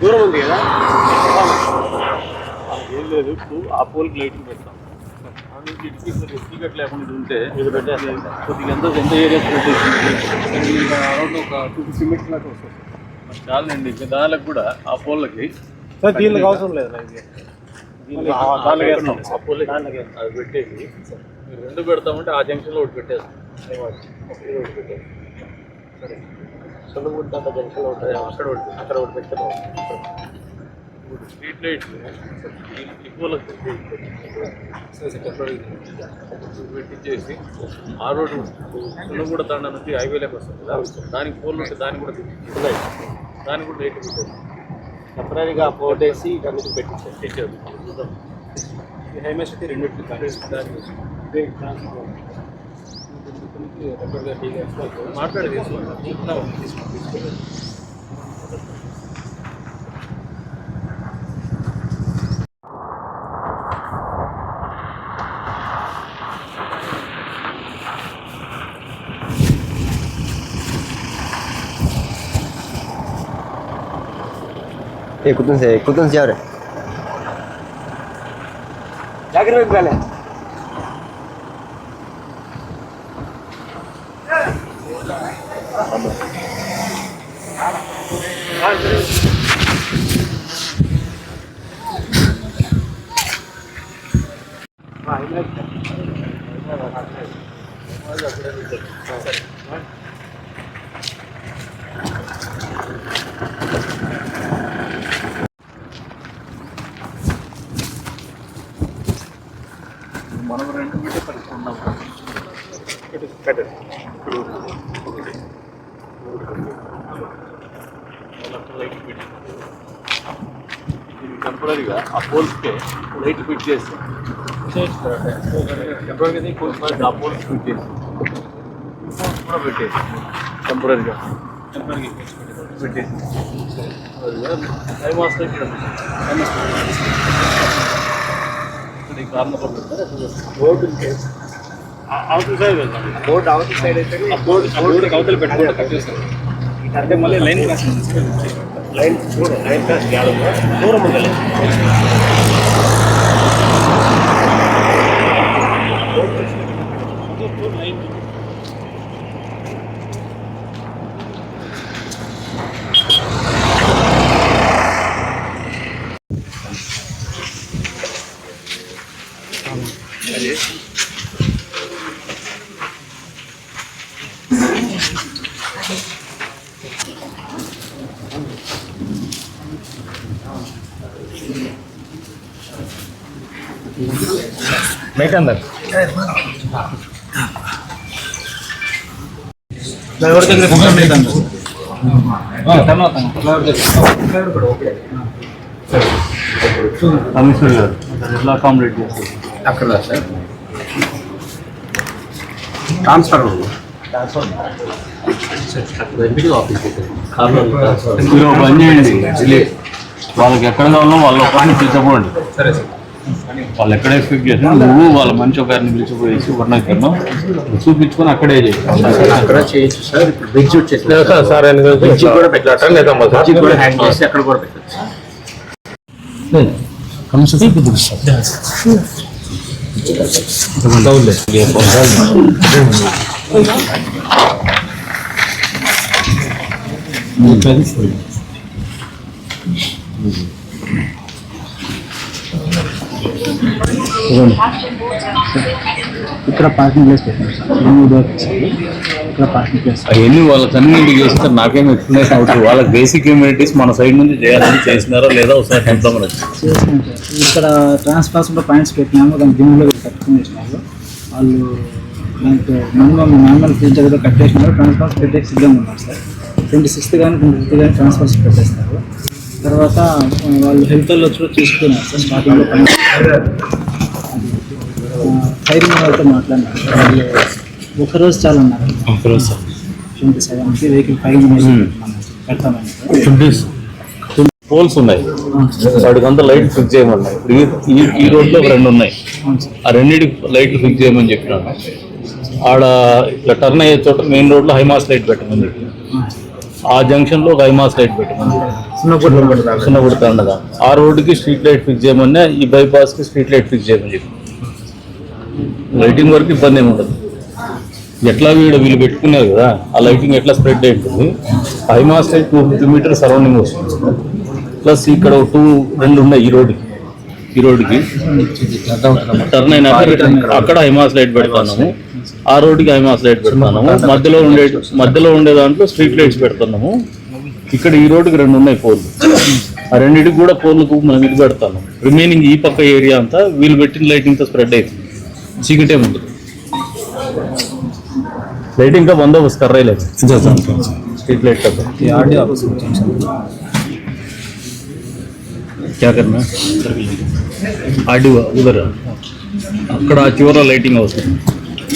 దూరం ఉంది కదా? ఏం లేదు ఆ పోల్కి లైటింగ్ పెడతాం. చీకటి లేకుండా ఉంటే కొద్దిగా ఎంత ఎంత ఏరియా ఒక టూ ఫిఫ్టీ మీటర్స్ దాకా వస్తుంది. చాలండి ఇంకా దానికి కూడా ఆ పోల్లకి సార్ దీనికి అవసరం లేదు. అది పెట్టేసి మీరు రెండు పెడతామంటే ఆ జంక్షన్లో ఒకటి పెట్టేస్తాం. పెట్టేస్తాం సొల్లుగుడ్డ జంక్షన్లో ఉంటుంది అక్కడ ఒకటి అక్కడ ఒకటి పెడితే బాగుంటుంది. ఇప్పుడు స్ట్రీట్ లైట్స్ పెట్టించేసి ఆ రోడ్డు కూడా తండ నుంచి హైవేలోకి వస్తుంది కదా దానికి పోల్ ఉంటే దాన్ని కూడా. దానికి కూడా లైట్ పెట్టేది టెంపరీగా పోటేసి కమిటీ పెట్టించారు తెచ్చేది చూద్దాం ఈ హైమే సిటీ రెండింటికి మాట్లాడేది Eh, escútense, escútense ahora. Ya creo que vale. మనం రెండు పెట్టే పరిస్థితి ఉన్నాం ఇప్పుడు టెంపరీగా ఆ పోల్స్కే లైట్ ఫిట్ చేసి టెంపరీగా పోల్స్ ఆ పోల్స్ ఫిట్ చేసి కూడా పెట్టేసి టెంపరీగా టెంపరీగా పెట్టేసి టైం వస్తే ఇక్కడ ఇక్కడ ఈ కార్నర్లో అవతల సైడ్ వెళ్తాం బోర్డు అవతల సైడ్ అయితే బోర్డు బోర్డు అవతల పెట్టుకుంటే కట్ చేస్తాం అంటే మళ్ళీ లైన్ లైన్ చూడు లైన్ క్లాస్ కాదు దూరం ఉండాలి కమిషనర్ గారు ఎట్లా అకామిడేట్ చేస్తారు అక్కడ సార్ ట్రాన్స్ఫర్ మీరు పని చేయండి. వాళ్ళకి ఎక్కడ కావాలో వాళ్ళ పని పిలిచకపోండి సరే సార్ వాళ్ళు ఎక్కడ ఎక్స్పెక్ట్ చేసినా నువ్వు వాళ్ళ మంచి ఒకరిని పిలిచిపోయేసి వర్ణకరణం చూపించుకొని అక్కడే అక్కడ చేయొచ్చు సార్. ఇప్పుడు బ్రిడ్జ్ వచ్చేసి సార్ బ్రిడ్జ్ కూడా పెట్టారు లేదా బ్రిడ్జ్ కూడా హ్యాండ్ చేసి అక్కడ కూడా పెట్టచ్చు. ఇక్కడ పార్కింగ్ ప్లేస్ సార్. మూడు ఇక్కడ పార్కింగ్ ప్లేస్ అవన్నీ వాళ్ళకి అన్నింటికి చేస్తే నాకేం ఎక్స్ప్లెనేషన్ అవుతుంది. వాళ్ళకి బేసిక్ ఇమ్యూనిటీస్ మన సైడ్ నుంచి చేయాలని చేసినారో లేదా ఒకసారి సార్. ఇక్కడ ట్రాన్స్ఫార్స్ కూడా పాయింట్స్ పెట్టినాము. దాని దీనిలో కట్టుకుని వేసినారు వాళ్ళు దానికి మినిమం నార్మల్ ఫీచర్ ఏదో కట్టేసినారు. ట్రాన్స్ఫార్స్ పెట్టేసి సిద్ధంగా ఉన్నారు సార్. ట్వంటీ సిక్స్త్ కానీ ట్వంటీ ఫిఫ్త్ కానీ ట్రాన్స్ఫార్స్ పెట్టేస్తారు. తర్వాత వాళ్ళు హెల్త్ వచ్చి కూడా చూసుకున్నారు సార్ స్టార్టింగ్లో పని ఫైరింగ్ వాళ్ళతో మాట్లాడినారు. వాళ్ళు ఒకరోజు చాలా ఉన్నారు ట్వంటీ సెవెన్కి వెహికల్ ఫైరింగ్ పెడతామని. పోల్స్ ఉన్నాయి. వాటికి అంతా లైట్ ఫిక్స్ చేయమన్నాయి. ఈ- ఈ ఈ రోడ్లో రెండు ఉన్నాయి. ఆ రెండింటికి లైట్లు ఫిక్స్ చేయమని చెప్పినాను ఆడ ఇట్లా టర్న్ అయ్యే చోట మెయిన్ రోడ్లో హైమాస్ లైట్ పెట్టమంది ఆ. జంక్షన్లో ఒక హైమాస్ లైట్ పెట్టమంది చిన్నప్పుడు చిన్న ఉండగా ఆ రోడ్డుకి స్ట్రీట్ లైట్ ఫిక్స్ చేయమన్నా ఈ బైపాస్కి స్ట్రీట్ లైట్ ఫిక్స్ చేయమని చెప్పి. లైటింగ్ వరకు ఇబ్బంది ఏమి ఉండదు. ఎట్లా వీడు వీళ్ళు పెట్టుకున్నారు కదా ఆ లైటింగ్ ఎట్లా స్ప్రెడ్ అవుతుంది high mast light two fifty meter surrounding వస్తుంది. ప్లస్ ఇక్కడ టూ రెండు ఉన్నాయి ఈ రోడ్డుకి. ఈ రోడ్డుకి టర్న్ రిటర్న్ అక్కడ హైమాస్ లైట్ పెడతాము ఆ రోడ్డుకి హైమాస్ లైట్ పెడతాము మధ్యలో ఉండే మధ్యలో ఉండే దాంట్లో స్ట్రీట్ లైట్స్ పెడతాము ఇక్కడ ఈ రోడ్డుకి రెండు ఉన్నాయి పోల్లు ఆ రెండింటికి కూడా పోల్లకు మనం ఇది పెడతాము రిమైనింగ్ ఈ పక్క ఏరియా అంతా వీళ్ళు పెట్టిన లైటింగ్ తో స్ప్రెడ్ అవుతుంది చీకటే ఉండదు లైటింగ్ का बंदोबस्त कर रहे हैं स्ट्रीट लाइट का क्या करना आरडी उधर అక్కడ ఆ చివర లైటింగ్ అవుతుంది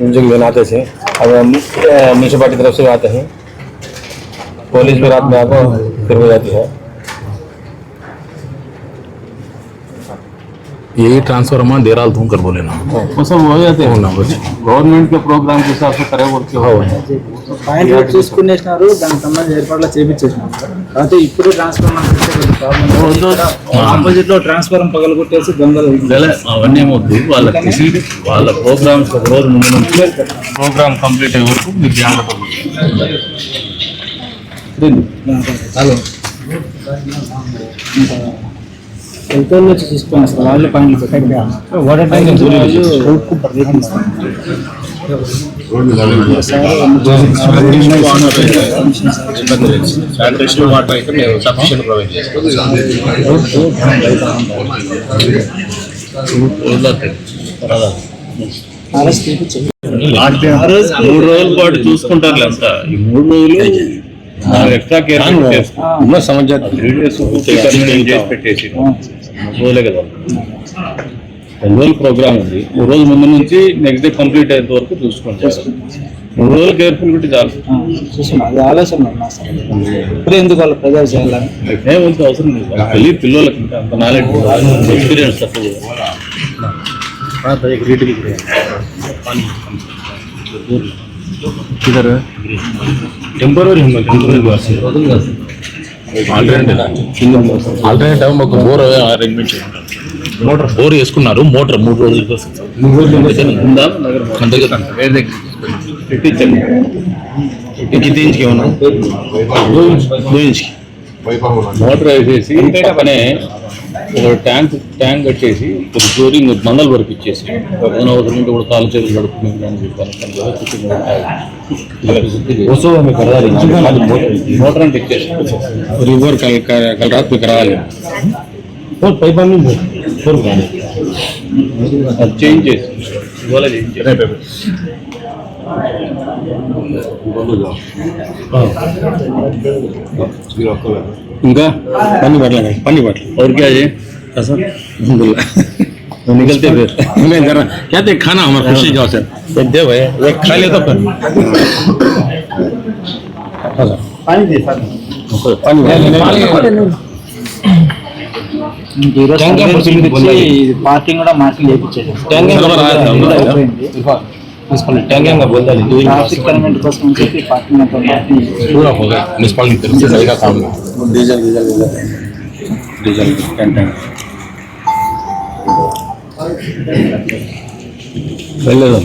मुझे लेने आते थे। अब म्यूनसिपाली तरफ़ से आते हैं। पुलिस भी रात में आकर फिर हो जाती है। यही ट्रांसफार्मर देराल तुम कर बोले ना वो सब हो जाते हैं गवर्नमेंट के प्रोग्राम के हिसाब से करे वर्क हो పాయింట్ చూసుకునేసినారు దానికి సంబంధించి ఏర్పాట్లు చేపించేసినారు కాకపోతే ఇప్పుడు ట్రాన్స్ఫార్మర్ ఆపోజిట్ లో ట్రాన్స్ఫార్మర్ పగలగొట్టేసి దొంగలు లే, అవన్నీ ఏమొద్దు వాళ్ళ ఫెసిలిటీ వాళ్ళ ప్రోగ్రామ్స్ ఒక రోజు ముందు నుంచి ప్రోగ్రామ్ కంప్లీట్ అయ్యే వరకు మీరు జాగ్రత్త చూసుకున్నాను సార్ వాళ్ళు పెట్టారు వాటర్ ట్యాంక్ శానిటేషన్ వాటర్ అయితే మేము సఫిషియెంట్ ప్రొవైడ్ చేస్తాం మూడు రోజుల పాటు చూసుకుంటారు అంతా ఈ మూడు రోజులు ఎక్స్ట్రా కేర్ త్రీ డేస్ చేసి పెట్టేసి రోజులే కదా. రెండు రోజు ప్రోగ్రామ్ ఉంది. మూడు రోజుల ముందు నుంచి నెక్స్ట్ డే కంప్లీట్ అయ్యేంత వరకు చూసుకోండి మూడు రోజులు కేర్ఫుల్ పెట్టి చాలు. చూసుకున్నాను అవసరం లేదు. పిల్లలకి అంత నాలెడ్జ్ ఎక్స్పీరియన్స్ తక్కువ టెంపరీ టెంపరీ ఆల్టర్నేటివ్ ఆల్టర్నేటివ్ మాకు బోర్ అరేంజ్మెంట్ మోటార్ బోర్ వేసుకున్నారు మోటార్ మూడు రోజుల కోసం. ఇది ఇంచుకి ఏమన్నా? మోటార్ వేసేసి పనే ఒక ట్యాంక్ ట్యాంక్ కట్టేసి ఒక ఫ్లోరింగ్ మందలు వరకు ఇచ్చేసి ఏదైనా ఒక రెండు కూడా కాలు చేతులు కడుపుకునేది అని చెప్పాను. మోటార్ అంటే ఇచ్చేసి రివర్ కల్ కల్ రాత్రి రావాలి? పైప్ అన్ని అది చేంజ్ చేసి. ఇవాళ చేంజ్ ఇంకా పని పడలే పని పడలే और क्या है सर वो निकलते फिर नहीं जरा क्या थे खाना हमारा खुशी का सर एक दे भाई एक खा ले तो फिर ఈరోజు ట్యాంక్ సర్వే ఫెసిలిటీ చేయించి పొందాలి. పార్కింగ్ కూడా మార్కింగ్ చేయించేసారు मुनपालिटी अंगे बोल दिया ट्रैफ़िक कन्वेंट कोसम पार्किंग पूरा हो गया म्यूनसिपालिटी तरफ़ से रहेगा काम डीजल डीजल डीजल कैंटेन వెళ్ళేదాం